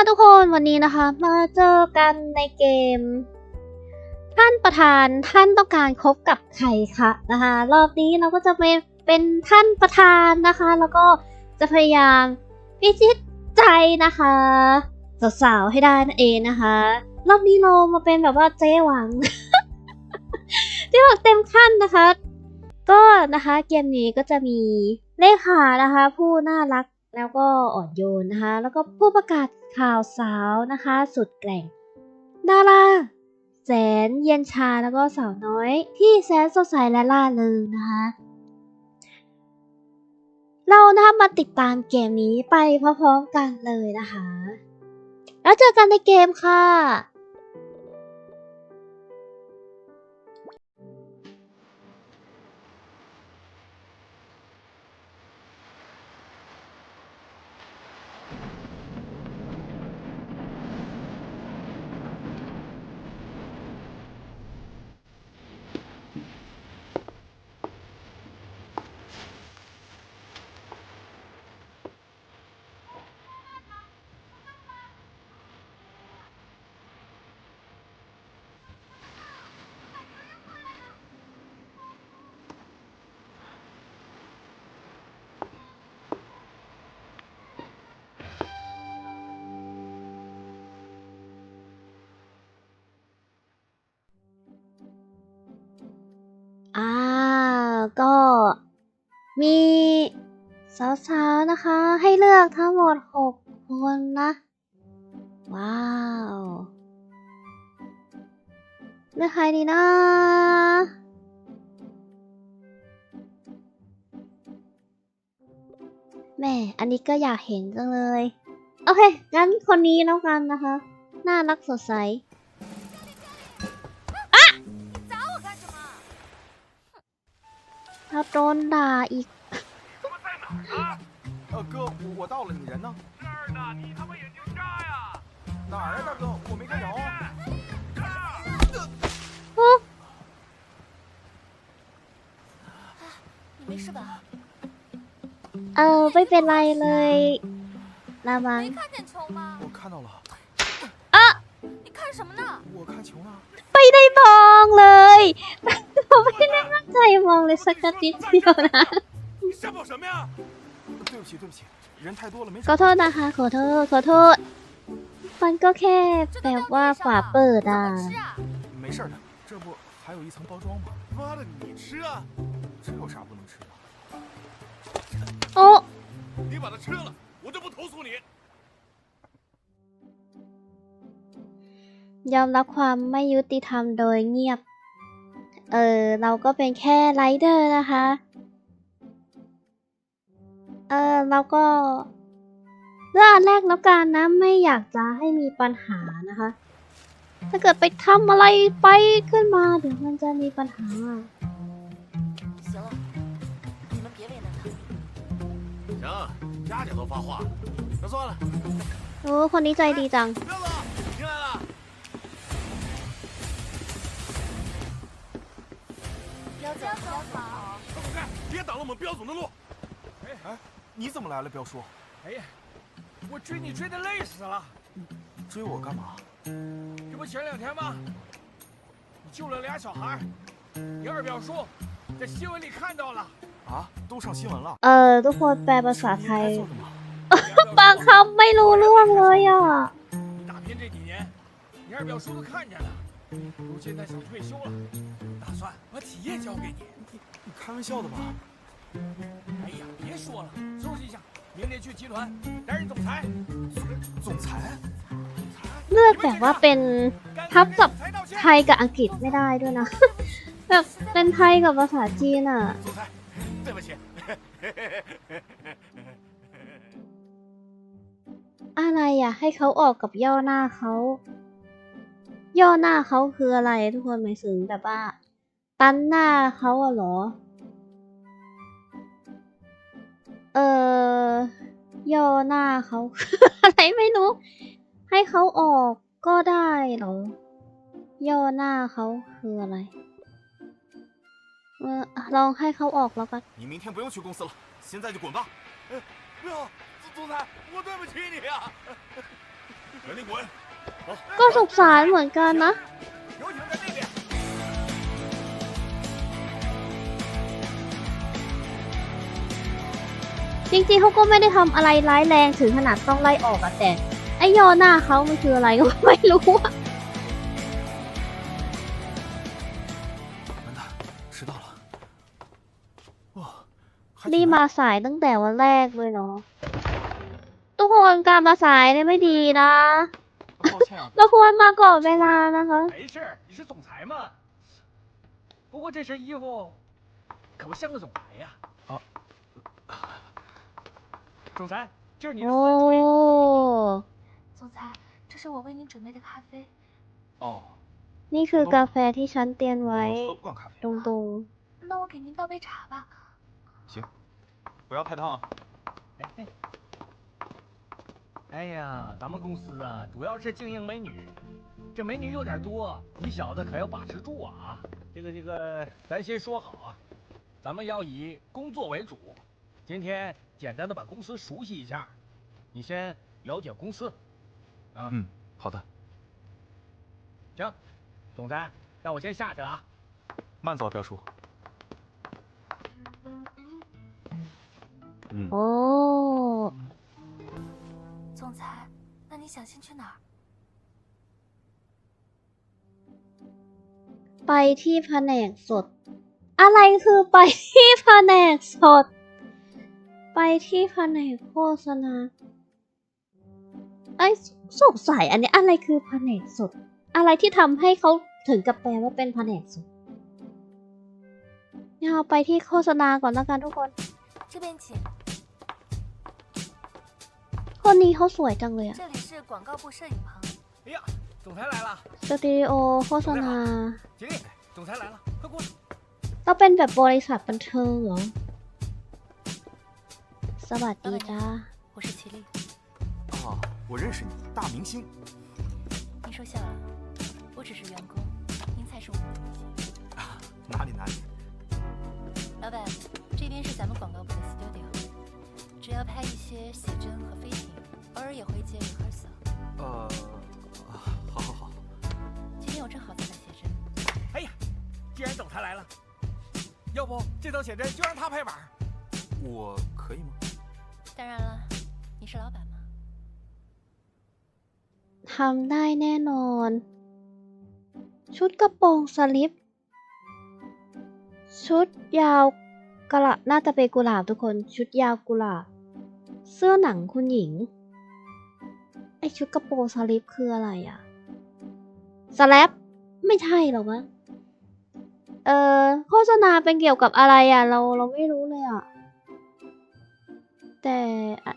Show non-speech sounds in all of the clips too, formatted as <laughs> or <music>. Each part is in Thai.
ค่ะทุกคนวันนี้นะคะ มาเจอกันในเกม ท่านประธานท่านต้องการคบกับใครคะนะคะ รอบนี้เราก็จะเป็นเป็นท่านประธานนะคะ แล้วก็จะพยายามพิชิตใจนะคะสาวๆให้ได้นั่นเองนะคะ รอบนี้เรามาเป็นแบบว่าเจ๊หวังเจ๊หวังเต็มขั้นนะคะ ก็นะคะเกมนี้ก็จะมีเลขานะคะ ผู้น่ารักแล้วก็อ่อนโยนนะคะ แล้วก็ผู้ประกาศ ข่าวสาวนะคะ สุดแกร่งดาราแสนเย็นชาแล้วก็สาวน้อย ที่แสนสดใสและล่าเริงนะคะ เรานะคะมาติดตามเกมนี้ไปพร้อมๆกันเลยนะคะ แล้วเจอกันในเกมค่ะ มีสาวๆนะคะ ให้เลือกทั้งหมด 6 คนนะ ว้าวเลือกใครดีนะแม่ อันนี้ก็อยากเห็นจังเลย โอเค งั้นคนนี้แล้วกันนะคะ น่ารักสดใส ถ้าโดนด่าอีก 呃，哥，我我到了，你人呢？这儿呢，你他妈眼睛瞎呀！哪儿啊，大哥？我没看着啊。你没事吧？ เออ ไม่เป็นไรเลยละมั้ง 没看见球吗？我看到了，你看什么呢？我看球呢。 ไม่ได้มองเลย ผมไม่ได้ตั้งใจมองเลยสักนิดเดียวนะ 你瞎跑什么呀？对不起，对不起，人太多了没 ขอ 找 โทษนะคะ ขอโทษ ขอโทษ มันก็แค่แบ这都 บ 掉 ว่า 地 ฝา 上 เปิด 了， อ่ะ 怎么吃啊？没事儿的，这不还有一层包装吗？妈的，你吃啊！这有啥不能吃的？ โอ้ 你把它吃了，我就不投诉你。 ยอมรับความไม่ยุติธรรมโดยเงียบ เออ เราก็เป็นแค่ไรเดอร์นะคะ เออเราก็เรื่องแรกแล้วกันนะ ไม่อยากจะให้มีปัญหานะคะ ถ้าเกิดไปทำอะไรไปขึ้นมา เดี๋ยวมันจะมีปัญหาโอ้คนนี้ใจดีจัง 挡了我们彪总的路。你怎么来了，彪叔？哎呀，我追你追的累死了，追我干嘛？这不前两天吗？你救了俩小孩，你二表叔在新闻里看到了。啊，都上新闻了。 เออ ทุกคนแปลภาษา 是 ไท 你 ย <laughs> 应该做的吗？ บางคำไม่รู้เรื่องเลยอ่ะ 你打拼这几年，你二表叔都看见了，如今他想退休了，打算把企业交给你。你开玩笑的吧？ 哎呀，别说了，收拾一下，明天去集团担任总裁。总裁？ เลือกแบบว่าเป็น ทับกับไทยกับอังกฤษไม่ได้ด้วยนะ แบบเป็นไทยกับภาษาจีนอ่ะ 总裁，对不起。 อะไรอ่ะ ให้เขาออกกับย่อหน้าเขา ย่อหน้าเขาคืออะไร ทุกคนหมายถึงแบบว่า ตันหน้าเขาอะเหรอ ออย่อหน้าเขา อะไรไม่รู้ ให้เขาออกก็ได้เหรอ ย่อหน้าเขาคืออะไร เออลองให้เขาออกแล้วกัน 你明天不用去公司了，现在就滚吧。不要，总总裁，我对不起你啊！ 定滚。 ก็สงสารเหมือนกันนะ จริงๆเขาก็ไม่ได้ทำอะไรร้ายแรงถึงขนาดต้องไล่ออกอะแต่ไอย่อหน้าเขามันคืออะไรก็ไม่รู้อะ 完蛋，迟到了。哇，还 รี 挺 บ 慢 มาสายตั้งแต่วันแรกเลยเนาะทุกคนการมาสายเนี่ยไม่ดีนะ 抱歉啊， เราควรมาก่อนเวลานะคะ 没事，你是总裁嘛。不过这身衣服可不像个总裁呀。啊， 总裁，这是你的 โอ้ 私人助理。总裁，这是我为您准备的咖啡。哦， นี่คือกาแฟที่ฉันเตรียมไว้ 我喝不惯咖啡 ต。รง 那我给您倒杯茶吧。行，不要太烫啊。哎哎哎呀，咱们公司啊，主要是经营美女，这美女有点多，你小子可要把持住啊！这个这个，咱先说好啊，咱们要以工作为主。今天 简单的把公司熟悉一下，你先了解公司。啊，嗯，好的，行，总裁，让我先下去了啊。慢走，彪叔。嗯 ๆ โอ้ 总裁，那你想先去哪儿？ ไปที่แผนกสด อะไรคือไปที่แผนกสด ไปที่แผนกโฆษณาไอ้สงสัยอันนี้อะไรคือแผนกสด อะไรที่ทำให้เขาถึงกับแปลว่าเป็นแผนกสดเราไปที่โฆษณาก่อนแล้วกันทุกคนคนนี้เขาสวยจังเลยอะสตูดิโอโฆษณาเราเป็นแบบบริษัทบันเทิงเหรอ สวัสดีจ้า 我是齐丽，哦，我认识你，大明星。您说笑了，我只是员工，您才是我们的明星。<laughs> 哪里哪里，老板，这边是咱们广告部的 studio，主要拍一些写真和飞艇，偶尔也会接 rehearsal。呃，好好好，今天我正好在那写真，哎呀，既然总裁来了，要不这套写真就让他拍板儿。我可以吗？ 当然了，你是老板嘛。 ทำได้แน่นอน ชุดกระโปรงสลิป ชุดยาวกระน่าจะเป็นกุหลาบทุกคน ชุดยาวกุหลาบ เสื้อหนังคุณหญิง ไอชุดกระโปรงสลิปคืออะไรอะสแลปไม่ใช่หรอกมั้งเออโฆษณาเป็นเกี่ยวกับอะไรอะเราเราไม่รู้เลยอะ แต่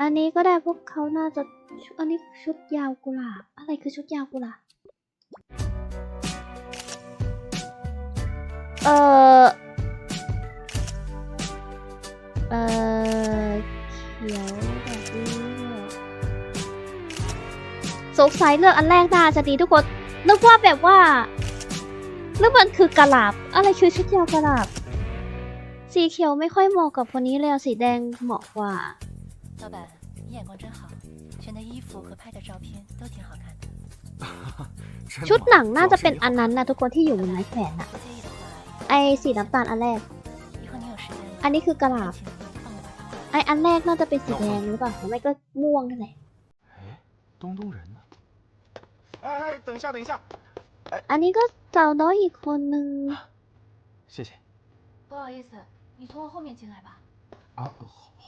อันนี้ก็ได้พวกเขาน่าจะชุดอันนี้ชุดยาวกุหลาบอะไรคือชุดยาวกุหลาบเออเออเขียวแบบนี้สงสัยเลือกอันแรกน่าจะดีทุกคนนึกว่าแบบว่าหรือมันคือกระลาบ อะไรคือชุดยาวกระลาบ สีเขียวไม่ค่อยเหมาะกับคนนี้เลยสีแดงเหมาะกว่า 老板，你眼光真好，选的衣服和拍的照片都挺好看的。真 ชุด 的 หนัง 吗 น่าจะเป็น 主要 อั 是 น 你好 นั้นนะทุกคนที่อยู่บนไม้แขวนอะ 不介意的话， ไอสีน้ำตาลอันแรก 以后你有时间了， อันนี้คือกะหลาบ 请您帮我把它画 ไออันแรกน่าจะเป็นสีแดงหรือเปล่าหรือไม่ก็ม่วงนั่นแหละ 哎，东东人呢？哎哎，等一下，等一下， อันนี้ก็สาวน้อยอีกคนนึง 谢谢。不好意思，你从我后面进来吧。啊，后后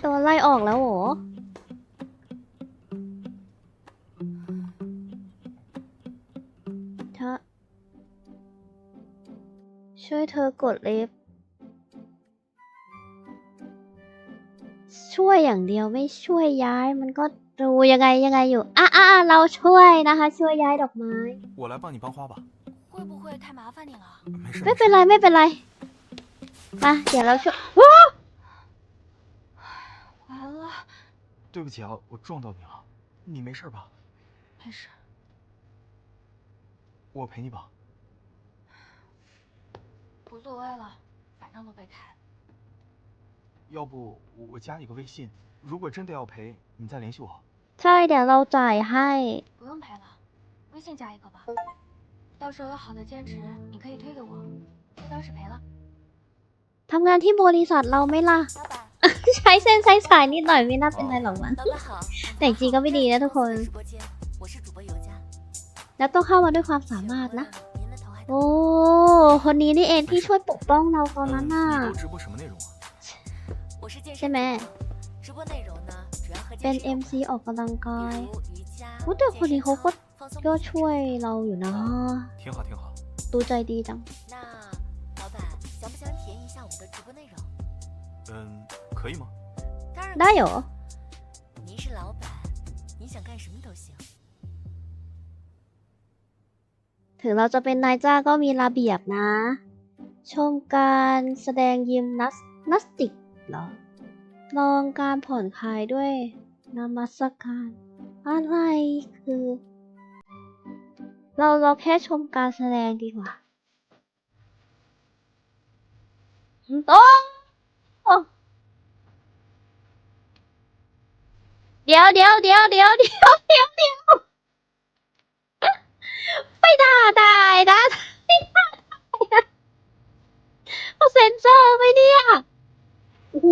โดนไล่ออกแล้วโหรอถ้าช่วยเธอกดเล็บ ช่วยอย่างเดียวไม่ช่วยย้ายมันก็รูยังไงยังไงอยู่อะอะเราช่วยนะคะ ช่วยย้ายดอกไม้我来帮你帮花吧。会不会太麻烦你了？ไม่เป็นไรไม่เป็นไร มา เดี๋ยวเราช่วย 对不起啊，我撞到你了，你没事吧？没事，我陪你吧。无所谓了，反正都被开了。要不我我加你个微信，如果真的要赔，你再联系我。 ใช่เดี๋ยวเราจ่ายให้ 不用赔了，微信加一个吧。到时候有好的兼职，你可以推给我，就当是赔了。 ทำงานที่บริษัทเราไหม่ล่ะ 老板， ใช้เส้นใช้สายนิดหน่อยไม่น่าเป็นไรหรอกมั้งแต่จริงก็ไม่ดีนะทุกคน แล้วต้องเข้ามาด้วยความสามารถนะ โอ้ คนนี้นี่เองที่ช่วยปกป้องเราตอนนั้นน่ะใช่ไหมเป็น MC ออกกำลังกายว่าแต่คนนี้เขาก็ก็ช่วยเราอยู่นะดูใจดีจัง 嗯，可以吗？当然 ได้ 可以 เหรอ 您是老板，你想干什么都行。 ถึงเราจะเป็นนายจ้างก็มีระเบียบนะ ชมการแสดงยิมนาสนาสติกเหรอ ลองการผ่อนคลายด้วยนามัสการ อะไรคือ เราเราแค่ชมการแสดงดีกว่าโอ้ โอ้เดี๋ยวเดี๋ยวเดี๋ยวเดี๋ยวเดี๋ยวเดี๋ยวเดี๋ยวไม่ได้ได้นะไม่ได้นะเขาเซ็นเซอร์ไหมเนี่ยโอ้โห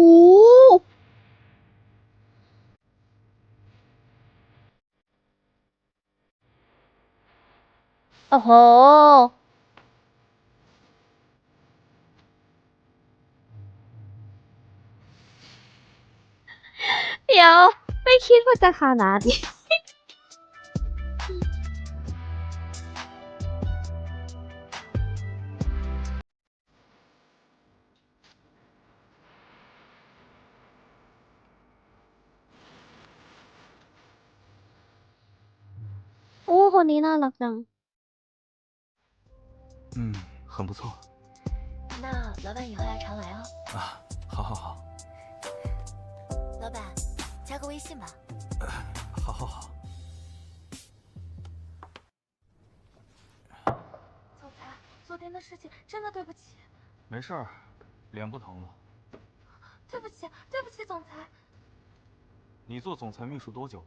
โอ้โหดี๋ยว ไม่คิดว่าจะขนาดนี้ โอ้ คนนี้น่ารักจัง 嗯，很不错那老板以后要常来哦。啊。好好好， 信吧。好，好，好。总裁，昨天的事情真的对不起。没事儿，脸不疼了。对不起，对不起，总裁。你做总裁秘书多久了？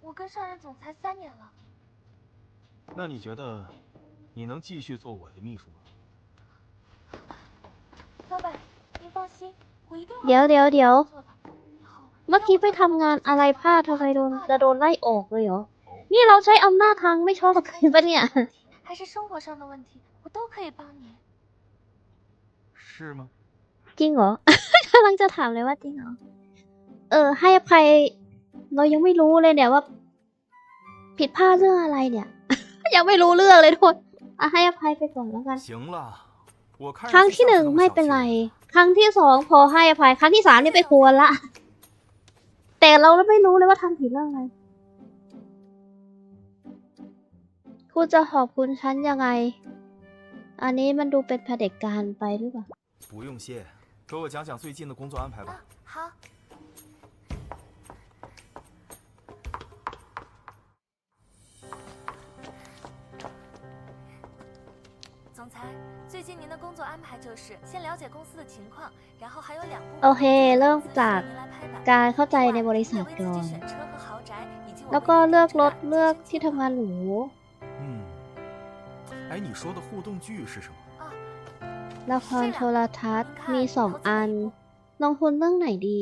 我跟上任总裁三年了。那你觉得，你能继续做我的秘书吗？老板，您放心，我一定。聊，聊，聊。 เดี๋ยวเดี๋ยว 做的。以后 เมื่อกี้ไปทำงานอะไรพลาดทำไมโดนจะโดนไล่ออกเลยเหรอ นี่เราใช้อำนาจทางไม่ชอบกันปะเนี่ย 还是生活上的问题，我都可以帮你。是吗？ จริงเหรอ กำลังจะถามเลยว่าจริงเหรอ เออ ให้อภัย เรายังไม่รู้เลยเนี่ยว่า ผิดพลาดเรื่องอะไรเนี่ย ยังไม่รู้เรื่องเลยทุกคนอ่ะให้อภัยไปก่อนแล้วกัน 行了，我看 ครั้งที่หนึ่งไม่เป็นไร ครั้งที่สองพอให้อภัย ครั้งที่สามนี่ไปควรละ แต่เราไม่รู้เลยว่าทำผิดเรื่องอะไร คุณจะขอบคุณฉันยังไง อันนี้มันดูเป็นเผด็จการไปหรือเปล่า 不用谢，给我讲讲最近的工作安排吧。啊，好。总裁，最近您的工作安排就是先了解公司的情况，然后还有两部分 โอเค เริ่ม 需 จาก 要您来拍板。 การเข้าใจในบริษัทก่อนแล้วก็เลือกรถเลือกที่ทำงานหรูละครโทรทัศน์มีสองอัน ลงทุนเรื่องไหนดี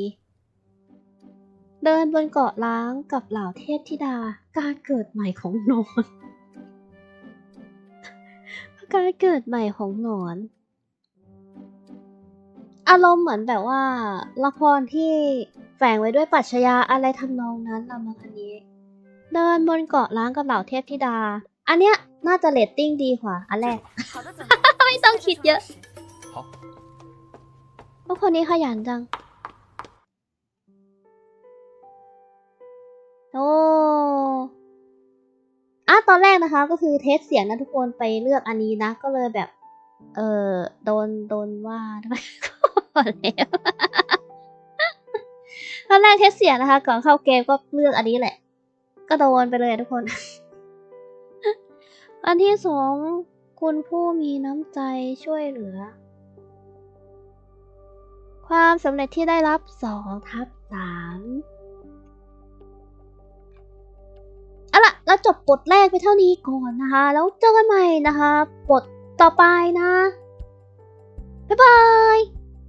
เดินบนเกาะล้างกับเหล่าเทพธิดา การเกิดใหม่ของนอนการเกิดใหม่ของหนอน อารมณ์เหมือนแบบว่า ละครที่ แฝงไว้ด้วยปรัชญาอะไรทำนองนั้นละมังอันนี้ เดินบนเกาะล้างกับเหล่าเทพธิดา อันเนี้ยน่าจะเรตติ้งดีกว่า อันแรก ไม่ต้องคิดเยอะพวกคนนี้ขยันจัง โอ้อะตอนแรกนะคะ ก็คือเทสเสียงนะทุกคนไปเลือกอันนี้นะ ก็เลยแบบ เออโดน โดนว่าทำไมก่แล้ว นแรกเทสเสียนะคะ ก่อนเข้าเกมก็เลือกอันนี้แหละ ก็โดนไปเลยทุกคน อันที่สองคุณผู้มีน้ำใจช่วยเหลือ ความสำเร็จที่ได้รับสองทับสามเอาล่ะ เราจบบทแรกไปเท่านี้ก่อนนะคะ แล้วเจอกันใหม่นะคะ บทต่อไปนะ บ๊ายบาย